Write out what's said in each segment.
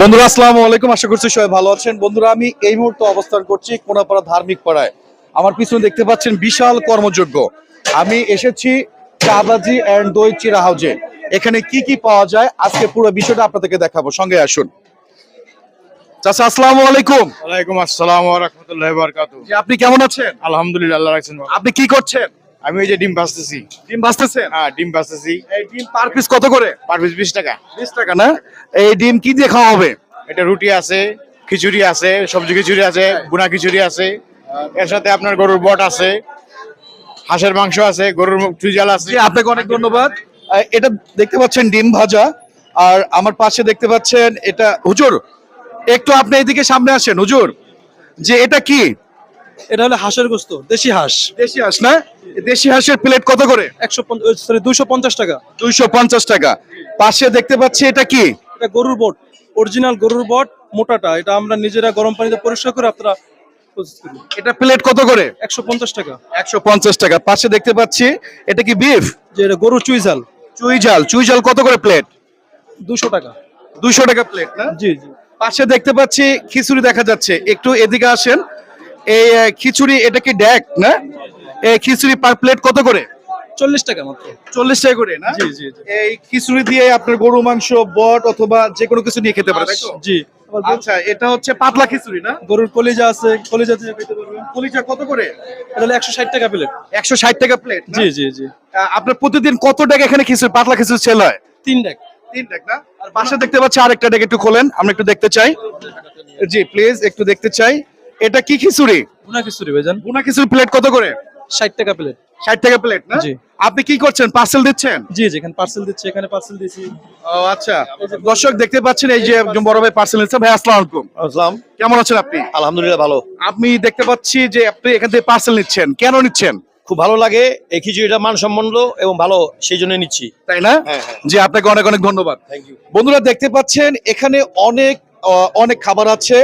বন্ধুরা আসসালামু আলাইকুম। আশা করছি সবাই ভালো আছেন। বন্ধুরা আমি এই মুহূর্তে অবস্থান করছি কোনাপাড়া ধার্মিক পাড়ায়। আমার পিছনে দেখতে পাচ্ছেন বিশাল কর্মযোগ্য। আমি এসেছি চাবাজি অ্যান্ড দই চিরা হাউজে এখানে কি কি পাওয়া যায়? আজকে পুরো বিষয়টা আপনাদেরকে দেখাবো। সঙ্গে আসুন। চাচা আসসালামু আলাইকুম। ওয়ালাইকুম আসসালাম ওয়া রাহমাতুল্লাহি ওয়া বারাকাতুহু। আপনি কেমন আছেন? আলহামদুলিল্লাহ আল্লাহ রাখছেন। আপনি কি করছেন? আমি ওই যে ডিম ভাজতেছি। ডিম ভাজতেছেন? হ্যাঁ ডিম ভাজতেছি। এই ডিম পার পিস কত করে? পার পিস বিশ টাকা। বিশ টাকা না? এই ডিম কি দিয়ে খাওয়া হবে? এটা রুটি আছে খিচুড়ি আছে সবজি খিচুড়ি আছে বুনা খিচুড়ি আছে। এর সাথে আপনার গরুর বট আছে হাঁসের মাংস আছে গরুর চুইজাল আছে। আপনাকে অনেক ধন্যবাদ। এটা দেখতে পাচ্ছেন ডিম ভাজা। আর আমার পাশে দেখতে পাচ্ছেন এটা হুজুর একটু আপনি এদিকে সামনে আসেন হুজুর। যে এটা কি? এটা হলো হাঁসের গোস্ত দেশি হাঁস। দেশি হাঁস না? দেশি হাঁসের প্লেট কত করে? একশো সরি দুইশো পঞ্চাশ টাকা। দুইশো পঞ্চাশ টাকা। পাশে দেখতে পাচ্ছি এটা কি? এটা গরুর বট অরিজিনাল গরুর বট মোটাটা। এটা আমরা নিজেরা গরম পানিতে পরিষ্কার করে আপনারা এটা প্লেট কত করে? একশো পঞ্চাশ টাকা। একশো পঞ্চাশ টাকা। পাশে দেখতে পাচ্ছি এটা কি বিফ যে এটা গরুর চুইঝাল চুই জাল চুই জাল কত করে প্লেট দুশো টাকা। দুইশো টাকা প্লেট না? জি জি। পাশে দেখতে পাচ্ছি খিচুড়ি দেখা যাচ্ছে। একটু এদিকে আসেন। এই খিচুড়ি এটা কি ড্যাক না? এই খিচুড়ি পার প্লেট কত করে? চল্লিশ টাকা মাত্র। চল্লিশ টাকা করে না? জি জি জি। এই খিচুড়ি দিয়ে আপনার গরু মাংস বট অথবা যে কোনো কিছু নিয়ে খেতে পারে জি। আচ্ছা এটা হচ্ছে পাতলা খিচুড়ি না? গরুর কলিজা আছে কলিজা দিয়ে খেতে পারবেন। কলিজা কত করে? এটা হলো একশো ষাট টাকা প্লেট একশো ষাট টাকা প্লেট জি জি জি। আপনার প্রতিদিন কত টাকা এখানে খিচুড়ি পাতলা খিচুড়ি সেল হয়? তিন ডেক। তিন টাকা না? আর বাসা দেখতে পাচ্ছি আরেকটা ডেক একটু খোলেন আমরা একটু দেখতে চাই। জি প্লিজ একটু দেখতে চাই। এটা কি খিচুড়ি? গুনা খিচুড়ি ভাইজান। বুনা খিচুড়ি প্লেট কত করে? ষাট টাকা প্লেট ষাট টাকা প্লেট না? জি। আপনি কি করছেন? পার্সেল দিচ্ছেন? জি জি এখানে পার্সেল দিচ্ছি এখানে পার্সেল দিচ্ছি ও আচ্ছা। দর্শক দেখতে পাচ্ছেন এই যে একজন বড় ভাই পার্সেল নিচ্ছে। ভাই আসসালামু আলাইকুম। আসসালাম। কেমন আছেন আপনি? আলহামদুলিল্লাহ ভালো। আপনি দেখতে পাচ্ছি যে আপনি এখান থেকে পার্সেল নিচ্ছেন। কেন নিচ্ছেন? খুব ভালো লাগে এই খিচুড়িটা মানসম্পন্ন এবং ভালো সেই জন্য নিচ্ছি। তাই না? হ্যাঁ, হ্যাঁ। জি আপনাকে অনেক অনেক ধন্যবাদ। থ্যাংক ইউ বন্ধুরা দেখতে পাচ্ছেন এখানে অনেক অনেক খাবার আছে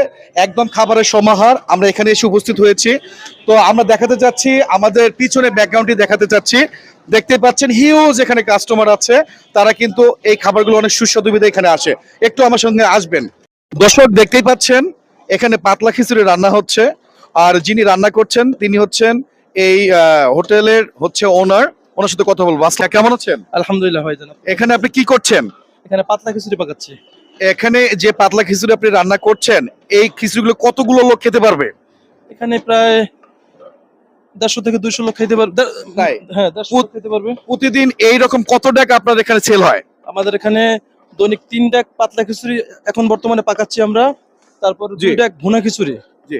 একদম খাবারের সমাহার। আমরা এখানে এসে উপস্থিত হয়েছি। তো আমরা দেখাতে যাচ্ছি আমাদের পিছনে ব্যাকগ্রাউন্ডটি দেখাতে চাচ্ছি। দেখতে পাচ্ছেন হিউজ এখানে কাস্টমার আছে। তারা কিন্তু এই খাবারগুলো অনেক সুস্বাদু বিধে এখানে আসে। একটু আমার সঙ্গে আসবেন। দর্শক দেখতেই পাচ্ছেন এখানে পাতলা খিচুড়ি রান্না হচ্ছে। আর যিনি রান্না করছেন তিনি হচ্ছেন এই আহ, হোটেলের হচ্ছে ওনার ওনার সাথে কথা বলব। আজকে কেমন আছেন? আলহামদুলিল্লাহ ভাইজান এখানে আপনি কি করছেন? এখানে পাতলা খিচুড়ি পাকাচ্ছি। এখানে যে পাতলা খিচুড়ি আপনি রান্না করছেন এই খিচুড়িগুলো কতগুলো লোক খেতে পারবে? এখানে প্রায় দেড়শো থেকে দুইশো লোক খেতে পারবে তাই? হ্যাঁ দেড়শো খেতে পারবে। প্রতিদিন এই রকম কত টাকা আপনার এখানে সেল হয়? আমাদের এখানে দৈনিক তিন ডাক পাতলা খিচুড়ি এখন বর্তমানে পাকাচ্ছি আমরা তারপর দুই ডাক ভুনা খিচুড়ি। জি।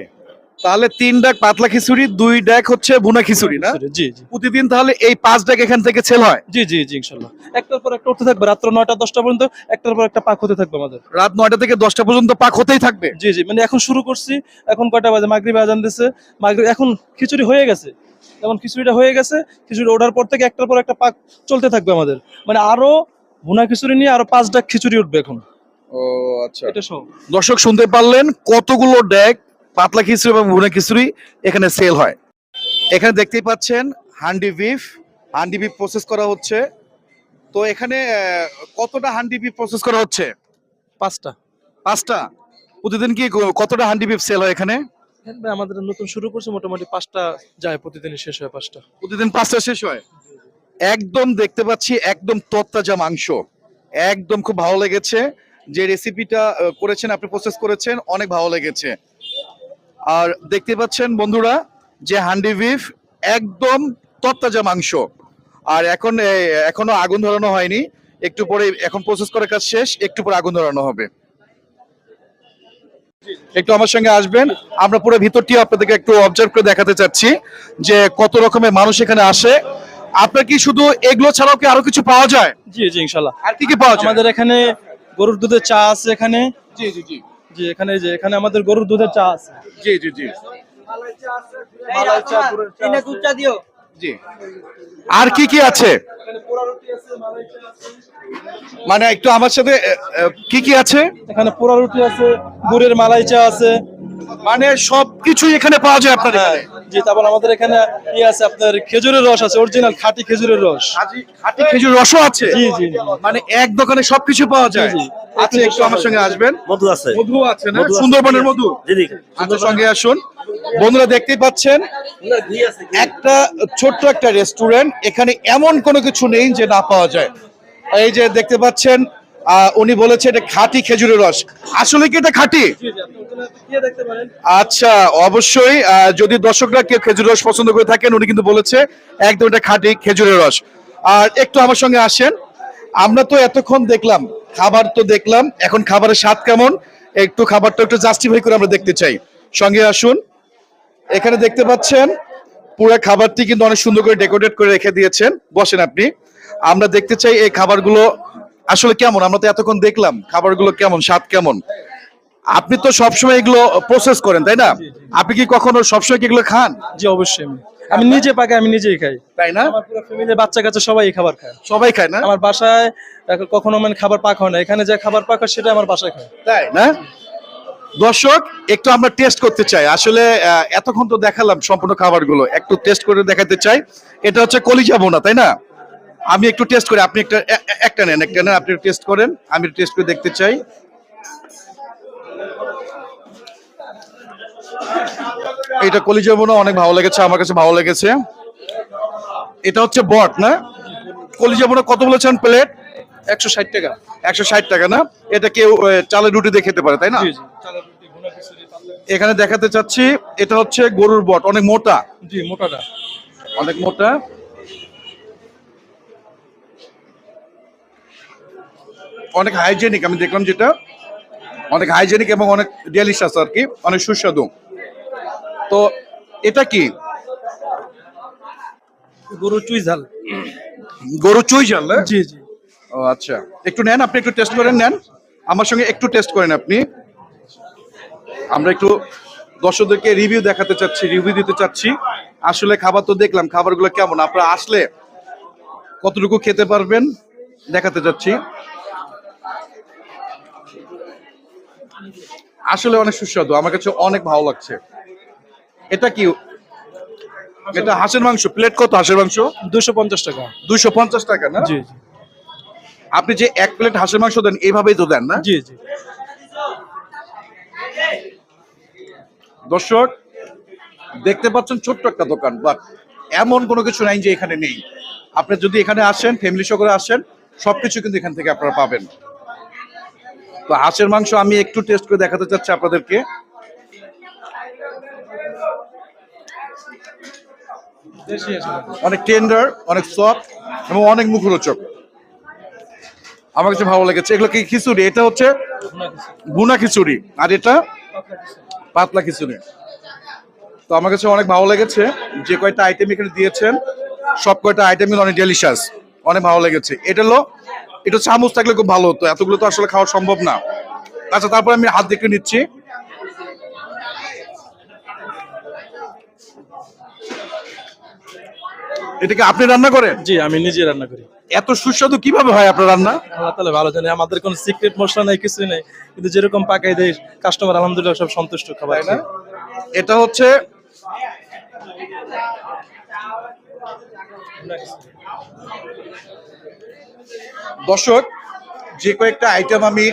তাহলে তিন ডাক পাতলা খিচুড়ি দুই ডাক হচ্ছে বুনা খিচুড়ি না? জি জি। প্রতিদিন তাহলে এই পাঁচ ডাক এখান থেকে সেল হয়? জি জি জি ইনশাল্লাহ। একটার পর একটা উঠতে থাকবে রাত্র নয়টা দশটা পর্যন্ত একটার পর একটা পাক হতে থাকবে আমাদের। রাত নয়টা থেকে দশটা পর্যন্ত পাক হতেই থাকবে? জি জি মানে এখন শুরু করছি এখন কয়টা বাজে? মাগরিবে আজান দিছে। মাগরিব এখন খিচুড়ি হয়ে গেছে। যেমন খিচুড়িটা হয়ে গেছে খিচুড়ি ওঠার পর থেকে একটার পর একটা পাক চলতে থাকবে আমাদের। মানে আরও ভুনা খিচুড়ি নিয়ে আরও পাঁচ ডাক খিচুড়ি উঠবে এখন। ও আচ্ছা। এটা সব দর্শক শুনতে পারলেন কতগুলো ডেক পাতলা খিচুড়ি এবং ভুনা খিচুড়ি এখানে সেল হয়। এখানে দেখতেই পাচ্ছেন handi beef handi beef process করা হচ্ছে। তো এখানে কতটা হান্ডি বিফ প্রসেস করা হচ্ছে? পাঁচটা। পাঁচটা? প্রতিদিন কি কতটা হান্ডি বিফ সেল হয় এখানে? আমাদের নতুন শুরু করছে মোটামুটি পাঁচটা যায় প্রতিদিনই শেষ হয় পাঁচটা। প্রতিদিন পাঁচটা শেষ হয়? একদম দেখতে পাচ্ছি একদম তত্তাজা মাংস। একদম খুব ভালো লেগেছে। যে রেসিপিটা করেছেন আপনি প্রসেস করেছেন অনেক ভালো লেগেছে। আর দেখতে পাচ্ছেন বন্ধুরা যে হান্ডি বিফ একদম তত্তাজা মাংস। আর এখন এখনও আগুন ধরানো হয়নি। একটু পরে এখন প্রসেস করার কাজ শেষ একটু পরে আগুন ধরানো হবে। একটু আমার সঙ্গে আসবেন। আমরা পুরো ভিতরটি আপনাদেরকে একটু অবজার্ভ করে দেখাতে চাচ্ছি যে কত রকমের মানুষ এখানে আসে। আপনার কি শুধু এগুলো ছাড়াও কি আরও কিছু পাওয়া যায়? জি জি ইনশাল্লাহ আর কি কি পাওয়া যায়? আমাদের এখানে গরুর দুধের চা আছে এখানে। জি জি জি। জি এখানে যে এখানে আমাদের গরুর দুধের চা আছে। জি জি জি। মালাই চা, গুড়ের চা আছে। জি। আর কি কি আছে? এখানে পোড়া রুটি আছে, মালাই চা আছে। মানে একটু আমার সাথে কি কি আছে? এখানে পোড়া রুটি আছে গুড়ের মালাই চা আছে মানে সবকিছু এখানে পাওয়া যায় আপনার হ্যাঁ এখানে? জি তারপর আমাদের এখানে ই আছে আপনার খেজুরের রস আছে অরিজিনাল খাঁটি খেজুরের রস। খাঁটি খাঁটি খেজুর রসও আছে? জি জি। মানে এক দোকানে সবকিছু পাওয়া যায়। আচ্ছা একটু আমার সঙ্গে আসবেন। মধু আছে। মধু আছে না? সুন্দরবনের মধু? জি জি। আচ্ছা সঙ্গে আসুন। বন্ধুরা দেখতেই পাচ্ছেন একটা ছোট্ট একটা রেস্টুরেন্ট এখানে এমন কোনো কিছু নেই যে না পাওয়া যায়। এই যে দেখতে পাচ্ছেন আহ, উনি বলেছে এটা খাঁটি খেজুরের রস। আসলে কি এটা খাঁটি? আচ্ছা অবশ্যই যদি দর্শকরা কেউ খেজুর রস পছন্দ করে থাকেন, উনি কিন্তু বলেছে, একদম এটা খাঁটি খেজুরের রস। আর একটু আমার সঙ্গে আসেন। আমরা তো এতক্ষণ দেখলাম, খাবার তো দেখলাম, এখন খাবারের স্বাদ কেমন? একটু খাবারটা একটু জাস্টিফাই করে আমরা দেখতে চাই। সঙ্গে আসুন। এখানে দেখতে পাচ্ছেন, পুরো খাবারটি কিন্তু অনেক সুন্দর করে ডেকোরেট করে রেখে দিয়েছেন। বসেন আপনি। আমরা দেখতে চাই এই খাবারগুলো আসলে কেমন? আমরা তো এতক্ষণ দেখলাম, খাবারগুলো কেমন, স্বাদ কেমন? আপনি তো সবসময় এগুলো প্রসেস করেন তাই না? আপনি কি কখনো সবসময় কি এগুলো খান? জি অবশ্যই আমি। আমি নিজে পাকে আমি নিজেই খাই। তাই না? আমার পুরো ফ্যামিলির বাচ্চা কাচ্চা সবাই এই খাবার খায়। সবাই খায় না? আমার বাসায় কখনো মানে খাবার পাক হয় না। এখানে যে খাবার পাক হয় সেটা আমার বাসায় খায়। তাই না? দর্শক একটু আমরা টেস্ট করতে চাই। আসলে এতক্ষণ তো দেখালাম সম্পূর্ণ খাবারগুলো। একটু টেস্ট করে দেখাতে চাই। এটা হচ্ছে কলিজা বোনা তাই না? আমি একটু টেস্ট করি। আপনি একটা একটা নেন একটা নেন। আপনি টেস্ট করেন। আমি টেস্ট করে দেখতে চাই। এটা কলিজা বোনা অনেক ভালো লেগেছে আমার কাছে ভালো লেগেছে। এটা হচ্ছে বট না? কলিজা বোনা কত বলেছেন প্লেট? একশো ষাট টাকা। একশো ষাট টাকা না? এটা কেউ চালের রুটি দিয়ে খেতে পারে তাই না? এখানে দেখাতে চাচ্ছি এটা হচ্ছে গরুর বট অনেক মোটা। জি মোটাটা। অনেক মোটা। অনেক হাইজেনিক আমি দেখলাম যেটা। অনেক হাইজেনিক এবং অনেক ডেলিশাস আর কি অনেক সুস্বাদু। তো এটা কি? গরু চুই ঝাল। গরু চুই জাল না জি জি। ও আচ্ছা। একটু নেন আপনি একটু টেস্ট করেন নেন। আমার সঙ্গে একটু টেস্ট করেন আপনি। আমরা একটু দর্শকদেরকে রিভিউ দেখাতে চাচ্ছি রিভিউ দিতে চাচ্ছি। আসলে খাবার তো দেখলাম খাবারগুলো কেমন? আপনারা আসলে কতটুকু খেতে পারবেন দেখাতে চাচ্ছি। আসলে অনেক সুস্বাদু। আমার কাছে অনেক ভালো লাগছে। এটা কি? এটা হাঁসের মাংস। প্লেট কত হাঁসের মাংস? দুশো পঞ্চাশ টাকা। দুইশো পঞ্চাশ টাকা না? জি জি। আপনি যে এক প্লেট হাঁসের মাংস দেন এইভাবেই তো দেন না? জি জি। দর্শক দেখতে পাচ্ছেন ছোট্ট একটা দোকান বাট এমন কোনো কিছু নাই যে এখানে নেই। আপনি যদি এখানে আসেন ফ্যামিলি সহ করে আসেন সবকিছু কিন্তু এখান থেকে আপনারা পাবেন। তো হাঁসের মাংস আমি একটু টেস্ট করে দেখাতে চাচ্ছি আপনাদেরকে। অনেক টেন্ডার অনেক সফট এবং অনেক মুখরোচক। আমার কাছে ভালো লেগেছে। এগুলো কি খিচুড়ি? এটা হচ্ছে বুনা খিচুড়ি। আর এটা পাতলা খিচুড়ি। তো আমার কাছে অনেক ভালো লেগেছে। যে কয়টা আইটেম এখানে দিয়েছেন, সব কয়টা আইটেম অনেক ডেলিশাস অনেক ভালো লেগেছে। এটা হলো এটা চামচ থাকলে খুব ভালো হতো। এতগুলো তো আসলে খাওয়া সম্ভব না। আচ্ছা তারপর আমি হাত দেখে নিচ্ছি। এটাকে আপনি রান্না করেন? জি আমি নিজে রান্না করি। এত সুস্বাদু কীভাবে হয় আপনার রান্না? আল্লাহ তালা ভালো জানে আমাদের কোনো সিক্রেট মশলা নেই কিছুই নেই। কিন্তু যেরকম পাকাই দেয় কাস্টমার আলহামদুলিল্লাহ সব সন্তুষ্ট খাবার না? এটা হচ্ছে দর্শক, যে কয়েকটা আইটেম আমি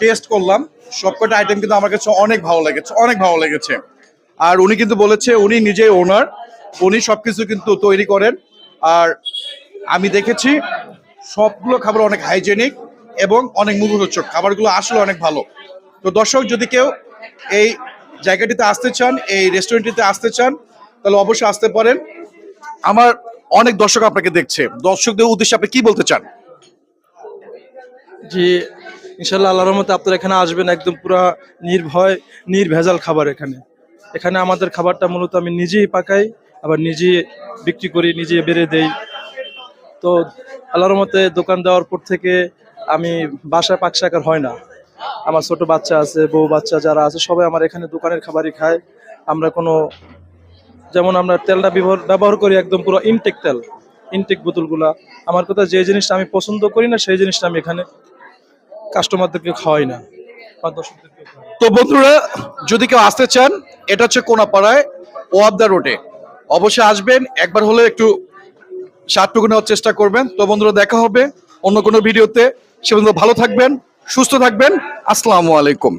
টেস্ট করলাম, সব কয়টা আইটেম কিন্তু আমার কাছে অনেক ভালো লেগেছে, অনেক ভালো লেগেছে। আর উনি কিন্তু বলেছে, উনি নিজেই ওনার উনি সবকিছু কিন্তু তৈরি করেন। আর আমি দেখেছি, সবগুলো খাবার অনেক হাইজেনিক এবং অনেক মুখরোচক খাবারগুলো আসলে অনেক ভালো। তো দর্শক, যদি কেউ এই জায়গাটিতে আসতে চান, এই রেস্টুরেন্টটিতে আসতে চান, তাহলে অবশ্যই আসতে পারেন। আমার অনেক দর্শক আপনাকে দেখছে। দর্শকদের উদ্দেশ্যে আপনি কি বলতে চান? জি ইনশাল্লাহ আল্লাহর মতে আপনারা এখানে আসবেন, একদম পুরা নির্ভয়, নির্ভেজাল খাবার এখানে। এখানে আমাদের খাবারটা মূলত আমি নিজেই পাকাই, আবার নিজে বিক্রি করি নিজে বেড়ে দেই। তো আল্লাহর মতে দোকান দেওয়ার পর থেকে আমি বাসায় পাক শাকার হয় না। আমার ছোট বাচ্চা আছে, বউ বাচ্চা যারা আছে, সবাই আমার এখানে দোকানের খাবারই খায়। আমরা কোনো, যেমন আমরা তেলটা ব্যবহার ব্যবহার করি একদম পুরো ইনটেক তেল। ইনটেক বোতলগুলা। আমার কথা যে জিনিসটা আমি পছন্দ করি না, সেই জিনিসটা আমি এখানে কাস্টমারদেরকে খাওয়াই না বা দর্শকদেরকে। তো বন্ধুরা, যদি কেউ আসতে চান, এটা হচ্ছে কোনাপাড়ায় ওয়াবদা রোডে। অবশ্যই আসবেন, একবার হলে একটু স্বাদটুকু নেওয়ার চেষ্টা করবেন। তো বন্ধুরা, দেখা হবে অন্য কোনো ভিডিওতে। সে বন্ধু ভালো থাকবেন, সুস্থ থাকবেন। আসসালামু আলাইকুম।